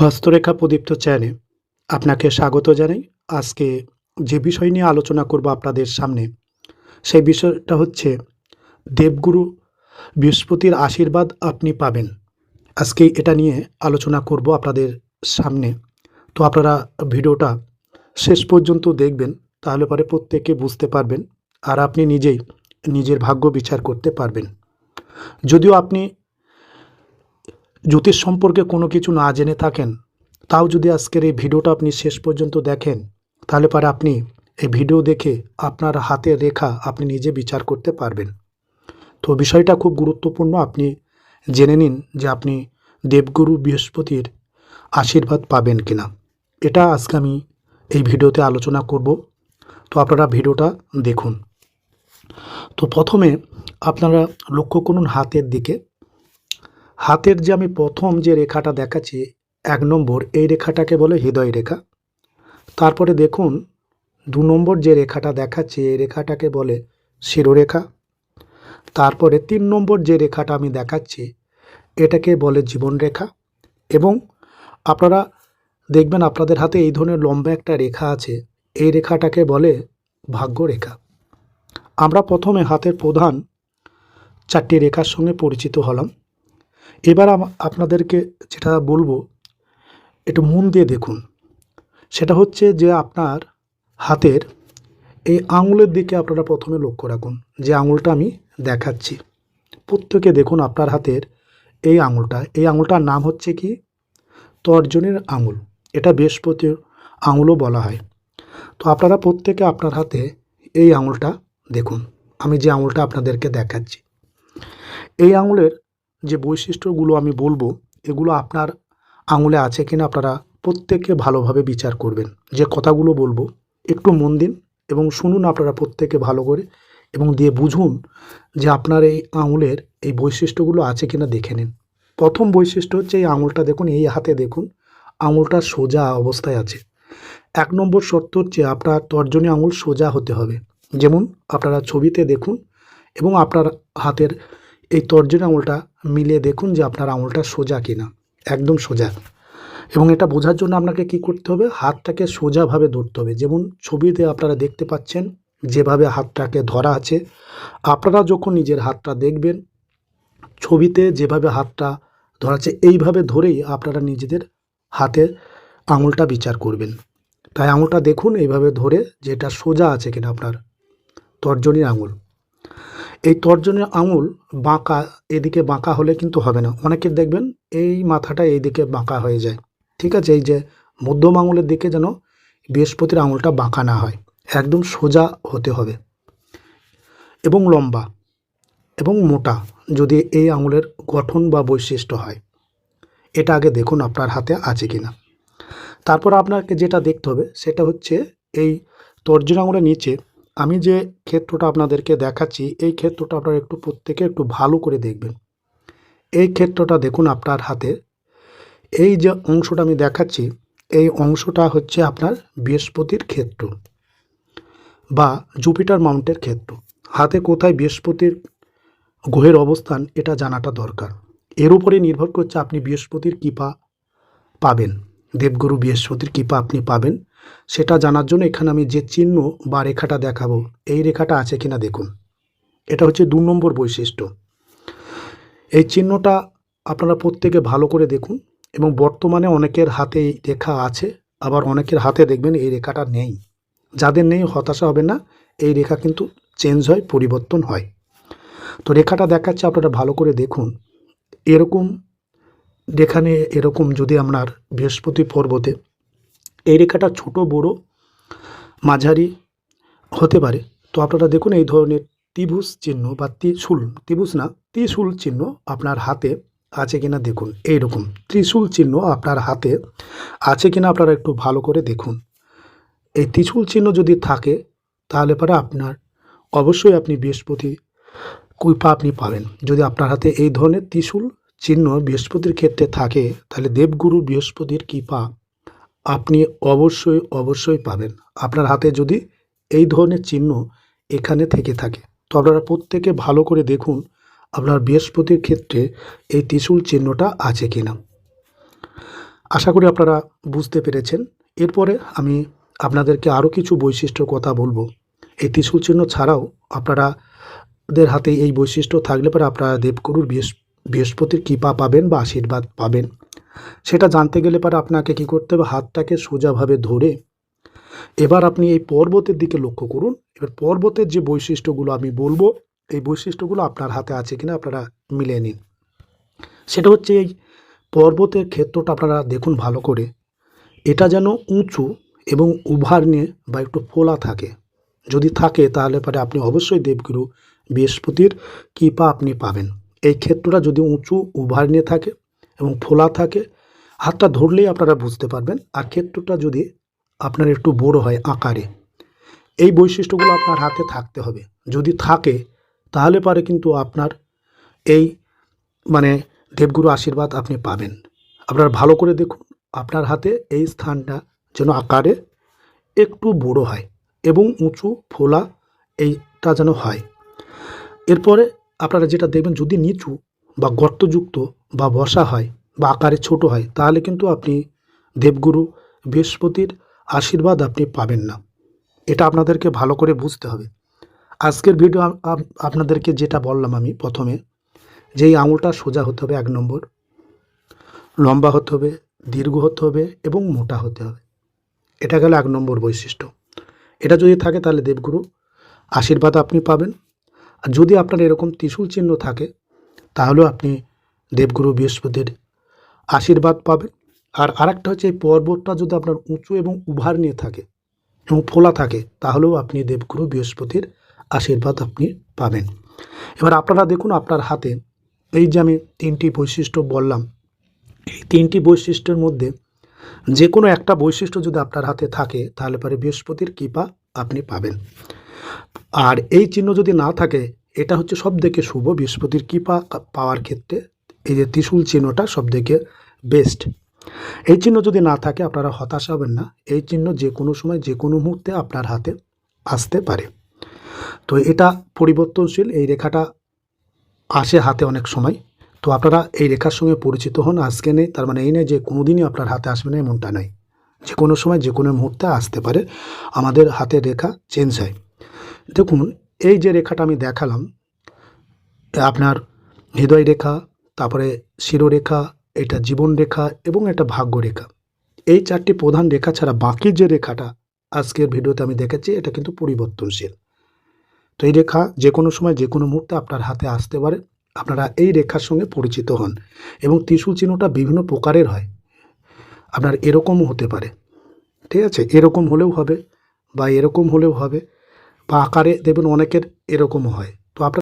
হস্তরেখা প্রদীপ্ত চ্যানে আপনাকে স্বাগত জানাই। আজকে যে বিষয় নিয়ে আলোচনা করব আপনাদের সামনে, সেই বিষয়টা হচ্ছে দেবগুরু বৃহস্পতির আশীর্বাদ আপনি পাবেন। আজকে এটা নিয়ে আলোচনা করব আপনাদের সামনে। তো আপনারা ভিডিওটা শেষ পর্যন্ত দেখবেন, তাহলে পরে প্রত্যেকে বুঝতে পারবেন আর আপনি নিজেই নিজের ভাগ্য বিচার করতে পারবেন। যদিও আপনি জ্যোতিষ সম্পর্কে কোনো কিছু না জেনে থাকেন, তাও যদি আজকের এই ভিডিওটা আপনি শেষ পর্যন্ত দেখেন, তাহলে পরে আপনি এই ভিডিও দেখে আপনার হাতের রেখা আপনি নিজে বিচার করতে পারবেন। তো বিষয়টা খুব গুরুত্বপূর্ণ, আপনি জেনে নিন যে আপনি দেবগুরু বৃহস্পতির আশীর্বাদ পাবেন কিনা। এটা আজকে আমি এই ভিডিওতে আলোচনা করব। তো আপনারা ভিডিওটা দেখুন। তো প্রথমে আপনারা লক্ষ্য করুন হাতের দিকে। হাতের যে আমি প্রথম যে রেখাটা দেখাচ্ছি, এক নম্বর, এই রেখাটাকে বলে হৃদয় রেখা। তারপরে দেখুন, দু নম্বর যে রেখাটা দেখাচ্ছি, এই রেখাটাকে বলে শিরোরেখা। তারপরে তিন নম্বর যে রেখাটা আমি দেখাচ্ছি, এটাকে বলে জীবনরেখা। এবং আপনারা দেখবেন, আপনাদের হাতে এই ধরনের লম্বা একটা রেখা আছে, এই রেখাটাকে বলে ভাগ্যরেখা। আমরা প্রথমে হাতের প্রধান চারটি রেখার সঙ্গে পরিচিত হলাম। এবার আপনাদেরকে যেটা বলব, একটু মন দিয়ে দেখুন। সেটা হচ্ছে যে আপনার হাতের এই আঙুলের দিকে আপনারা প্রথমে লক্ষ্য রাখুন, যে আঙুলটা আমি দেখাচ্ছি। প্রত্যেকে দেখুন আপনার হাতের এই আঙুলটা। এই আঙুলটার নাম হচ্ছে কি? তর্জনের আঙুল। এটা বৃহস্পতির আঙুলও বলা হয়। তো আপনারা প্রত্যেকে আপনার হাতে এই আঙুলটা দেখুন। আমি যে আঙুলটা আপনাদেরকে দেখাচ্ছি। এই আঙুলের যে বৈশিষ্ট্যগুলো আমি বলব, এগুলো আপনার আঙুলে আছে কিনা আপনারা প্রত্যেকে ভালোভাবে বিচার করবেন। যে কথাগুলো বলব, একটু মন দিন এবং শুনুন আপনারা প্রত্যেকে ভালো করে এবং দিয়ে বুঝুন যে আপনার এই আঙুলের এই বৈশিষ্ট্যগুলো আছে কিনা দেখে নিন। প্রথম বৈশিষ্ট্য হচ্ছে এই আঙুলটা দেখুন, এই হাতে দেখুন, আঙুলটা সোজা অবস্থায় আছে। এক নম্বর শর্ত হচ্ছে আপনার তর্জনী আঙুল সোজা হতে হবে। যেমন আপনারা ছবিতে দেখুন এবং আপনার হাতের এই তর্জনী আঙুলটা মিলিয়ে দেখুন যে আপনার আঙুলটা সোজা কিনা, একদম সোজা। এবং এটা বোঝার জন্য আপনাকে কি করতে হবে? হাতটাকে সোজাভাবে ধরতে হবে। যেমন ছবিতে আপনারা দেখতে পাচ্ছেন যেভাবে হাতটাকে ধরা আছে। আপনারা যখন নিজের হাতটা দেখবেন, ছবিতে যেভাবে হাতটা ধরা আছে, এইভাবে ধরেই আপনারা নিজেদের হাতে আঙুলটা বিচার করবেন। তাই আঙুলটা দেখুন, এইভাবে ধরে যেটা সোজা আছে কিনা আপনার তর্জনীর আঙুল। এই তর্জনের আঙুল বাঁকা, এদিকে বাঁকা হলে কিন্তু হবে না। অনেকের দেখবেন এই মাথাটা এইদিকে বাঁকা হয়ে যায়। ঠিক আছে, এই যে মধ্যম আঙুলের দিকে যেন বৃহস্পতির আঙুলটা বাঁকা না হয়, একদম সোজা হতে হবে। এবং লম্বা এবং মোটা যদি এই আঙুলের গঠন বা বৈশিষ্ট্য হয়। এটা আগে দেখুন আপনার হাতে আছে কি না তারপর আপনাকে যেটা দেখতে হবে সেটা হচ্ছে এই তর্জন আঙুলের নিচে আমি যে ক্ষেত্রটা আপনাদেরকে দেখাচ্ছি, এই ক্ষেত্রটা আপনারা একটু প্রত্যেকে একটু ভালো করে দেখবেন। এই ক্ষেত্রটা দেখুন আপনার হাতে। এই যে অংশটা আমি দেখাচ্ছি, এই অংশটা হচ্ছে আপনার বৃহস্পতির ক্ষেত্র বা জুপিটার মাউন্টের ক্ষেত্র। হাতে কোথায় বৃহস্পতির গ্রহের অবস্থান, এটা জানাটা দরকার। এর উপরে নির্ভর করছে আপনি বৃহস্পতির কৃপা পাবেন। দেবগুরু বৃহস্পতির কৃপা আপনি পাবেন। সেটা জানার জন্য এখানে আমি যে চিহ্ন বা রেখাটা দেখাবো, এই রেখাটা আছে কিনা দেখুন। এটা হচ্ছে দু নম্বর বৈশিষ্ট্য। এই চিহ্নটা আপনারা প্রত্যেকে ভালো করে দেখুন এবং বর্তমানে অনেকের হাতে এই রেখা আছে, আবার অনেকের হাতে দেখবেন এই রেখাটা নেই। যাদের নেই, হতাশা হবে না, এই রেখা কিন্তু চেঞ্জ হয়, পরিবর্তন হয়। তো রেখাটা দেখাচ্ছে, আপনারা ভালো করে দেখুন। এরকম, যেখানে এরকম যদি আপনার বৃহস্পতি পর্বতে এই রেখাটা ছোট, বড় মাঝারি হতে পারে। তো আপনারা দেখুন এই ধরনের ত্রিভুজ চিহ্ন বা ত্রিশূল, ত্রিভুজ না, ত্রিশূল চিহ্ন আপনার হাতে আছে কিনা দেখুন। এইরকম ত্রিশূল চিহ্ন আপনার হাতে আছে কিনা আপনারা একটু ভালো করে দেখুন। এই ত্রিশূল চিহ্ন যদি থাকে, তাহলে পরে আপনার, অবশ্যই আপনি বৃহস্পতি কৃপা আপনি পাবেন। যদি আপনার হাতে এই ধরনের ত্রিশূল চিহ্ন বৃহস্পতির ক্ষেত্রে থাকে, তাহলে দেবগুরু বৃহস্পতির কৃপা আপনি অবশ্যই অবশ্যই পাবেন। আপনার হাতে যদি এই ধরনের চিহ্ন এখানে থেকে থাকে, তো আপনারা প্রত্যেকে ভালো করে দেখুন আপনার বৃহস্পতির ক্ষেত্রে এই ত্রিশূল চিহ্নটা আছে কি না আশা করি আপনারা বুঝতে পেরেছেন। এরপরে আমি আপনাদেরকে আরও কিছু বৈশিষ্ট্যর কথা বলব। এই ত্রিশূল চিহ্ন ছাড়াও আপনারা দের হাতে এই বৈশিষ্ট্য থাকলে পরে আপনারা দেবগুরুর বৃহস্প- বৃহস্পতির কৃপা পাবেন বা আশীর্বাদ পাবেন। সেটা জানতে গেলে পরে আপনাকে কি করতে হবে? হাতটাকে সোজাভাবে ধরে এবার আপনি এই পর্বতের দিকে লক্ষ্য করুন। এবার পর্বতের যে বৈশিষ্ট্যগুলো আমি বলব, এই বৈশিষ্ট্যগুলো আপনার হাতে আছে কিনা আপনারা মিলিয়ে নিন। সেটা হচ্ছে এই পর্বতের ক্ষেত্রটা আপনারা দেখুন ভালো করে। এটা যেন উঁচু এবং উভার নিয়ে বা একটু ফোলা থাকে। যদি থাকে তাহলে পরে আপনি অবশ্যই দেবগুরু বৃহস্পতির কৃপা আপনি পাবেন। এই ক্ষেত্রটা যদি উঁচু উভার নিয়ে থাকে এবং ফোলা থাকে, হাতটা ধরলেই আপনারা বুঝতে পারবেন। আর ক্ষেত্রটা যদি আপনার একটু বড় হয় আকারে, এই বৈশিষ্ট্যগুলো আপনার হাতে থাকতে হবে। যদি থাকে, তাহলে পারে কিন্তু আপনার এই মানে দেবগুরু আশীর্বাদ আপনি পাবেন। আপনারা ভালো করে দেখুন, আপনার হাতে এই স্থানটা যেন আকারে একটু বড় হয় এবং উঁচু, ফোলা এইটা যেন হয়। এরপরে আপনারা যেটা দেখবেন, যদি নিচু বা গর্তযুক্ত বা বসা হয় বা আকারে ছোট হয়, তাহলে কিন্তু আপনি দেবগুরু বৃহস্পতির আশীর্বাদ আপনি পাবেন না। এটা আপনাদেরকে ভালো করে বুঝতে হবে। আজকের ভিডিও আপনাদেরকে যেটা বললাম আমি প্রথমে, যে এই আঙুলটা সোজা হতে হবে এক নম্বর, লম্বা হতে হবে, দীর্ঘ হতে হবে এবং মোটা হতে হবে। এটা গেল এক নম্বর বৈশিষ্ট্য। এটা যদি থাকে তাহলে দেবগুরু আশীর্বাদ আপনি পাবেন। আর যদি আপনার এরকম ত্রিশূল চিহ্ন থাকে, তাহলেও আপনি দেবগুরু বৃহস্পতির আশীর্বাদ পাবেন আর আরেকটা হচ্ছে এই পর্বতটা যদি আপনার উঁচু এবং উভার নিয়ে থাকে এবং ফোলা থাকে, তাহলেও আপনি দেবগুরু বৃহস্পতির আশীর্বাদ আপনি পাবেন। এবার আপনারা দেখুন আপনার হাতে এই যে আমি তিনটি বৈশিষ্ট্য বললাম, এই তিনটি বৈশিষ্ট্যের মধ্যে যে কোনো একটা বৈশিষ্ট্য যদি আপনার হাতে থাকে, তাহলে পরে বৃহস্পতির কৃপা আপনি পাবেন। আর এই চিহ্ন যদি না থাকে, এটা হচ্ছে সব থেকে শুভ বৃহস্পতির কৃপা পাওয়ার ক্ষেত্রে এই যে ত্রিশূল চিহ্নটা সব থেকে বেস্ট এই চিহ্ন যদি না থাকে, আপনারা হতাশ হবেন না। এই চিহ্ন যে কোনো সময়, যে কোনো মুহূর্তে আপনার হাতে আসতে পারে। তো এটা পরিবর্তনশীল, এই রেখাটা আসে হাতে অনেক সময়। তো আপনারা এই রেখার সঙ্গে পরিচিত হন, আজকে নেই, তার মানে এই নেই যে কোনো দিনই আপনার হাতে আসবে না, এমনটা নয়। যে কোনো সময়, যে কোনো মুহূর্তে আসতে পারে, আমাদের হাতের রেখা চেঞ্জ হয়। দেখুন, এই যে রেখাটা আমি দেখালাম, আপনার হৃদয় রেখা তারপরে শিরোরেখা, এটা জীবন রেখা এবং এটা ভাগ্য রেখা এই চারটি প্রধান রেখা ছাড়া বাকি যে রেখাটা আজকের ভিডিওতে আমি দেখেছি, এটা কিন্তু পরিবর্তনশীল। তো এই রেখা যে কোনো সময় যে কোনো মুহূর্তে আপনার হাতে আসতে পারে। আপনারা এই রেখার সঙ্গে পরিচিত হন এবং ত্রিশূল চিহ্নটা বিভিন্ন প্রকারের হয়। আপনার এরকমও হতে পারে। ঠিক আছে? এরকম হলেও হবে বা এরকম হলেও হবে বা আকারে দেখবেন অনেকের এরকমও হয়। তো আপনার